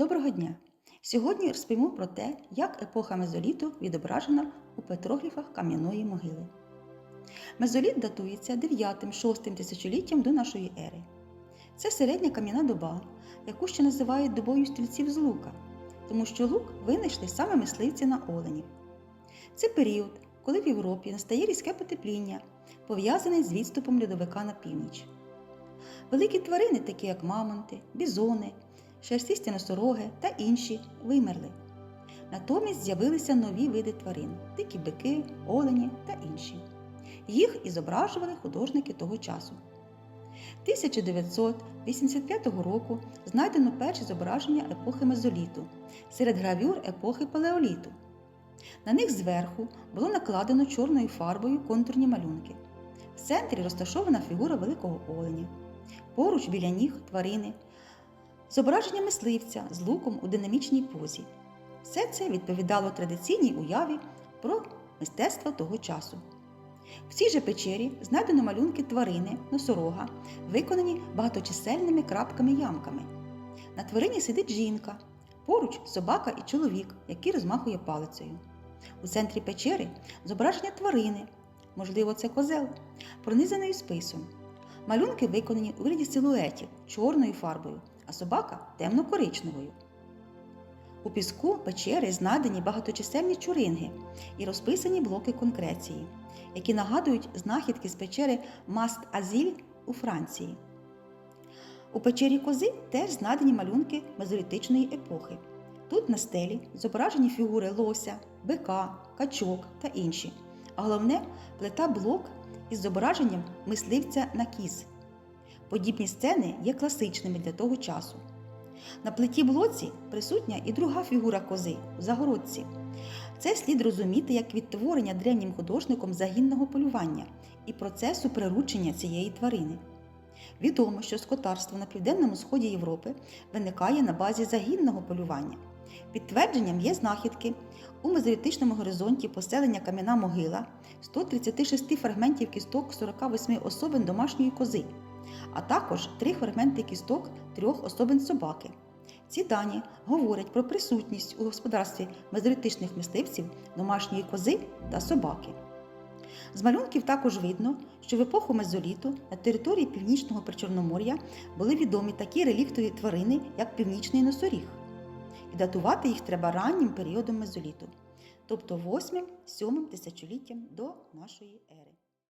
Доброго дня! Сьогодні розповімо про те, як епоха мезоліту відображена у петрогліфах кам'яної могили. Мезоліт датується 9-6 тисячоліттям до нашої ери. Це середня кам'яна доба, яку ще називають добою стрільців з лука, тому що лук винайшли саме мисливці на оленів. Це період, коли в Європі настає різке потепління, пов'язане з відступом льодовика на північ. Великі тварини, такі як мамонти, бізони, шерстисті носороги та інші вимерли. Натомість з'явилися нові види тварин дикі бики, олені та інші. Їх і зображували художники того часу. 1985 року знайдено перші зображення епохи мезоліту серед гравюр епохи палеоліту. На них зверху було накладено чорною фарбою контурні малюнки. В центрі розташована фігура великого оленя. Поруч біля ніг тварини, зображення мисливця з луком у динамічній позі. Все це відповідало традиційній уяві про мистецтво того часу. В цій же печері знайдено малюнки тварини, носорога, виконані багаточисельними крапками-ямками. На тварині сидить жінка, поруч собака і чоловік, який розмахує палицею. У центрі печери зображення тварини, можливо, це козел, пронизаної списом. Малюнки виконані у вигляді силуетів чорною фарбою, а собака темно-коричневою. У піску печери знайдені багаточисельні чуринги і розписані блоки конкреції, які нагадують знахідки з печери Маст Азіль у Франції. У печері кози теж знайдені малюнки мезолітичної епохи. Тут на стелі зображені фігури лося, бика, качок та інші, а головне плита блок із зображенням мисливця на кіз. Подібні сцени є класичними для того часу. На плиті блоці присутня і друга фігура кози загородці. Це слід розуміти як відтворення древнім художником загінного полювання і процесу приручення цієї тварини. Відомо, що скотарство на південному сході Європи виникає на базі загінного полювання. Підтвердженням є знахідки у мезолітичному горизонті поселення Кам'яна могила 136 фрагментів кісток 48 особин домашньої кози, а також три фрагменти кісток трьох особин собаки. Ці дані говорять про присутність у господарстві мезолітичних мисливців домашньої кози та собаки. З малюнків також видно, що в епоху мезоліту на території північного причорномор'я були відомі такі реліктові тварини, як північний носоріг. І датувати їх треба раннім періодом мезоліту, тобто 8-7 тисячоліттям до нашої ери.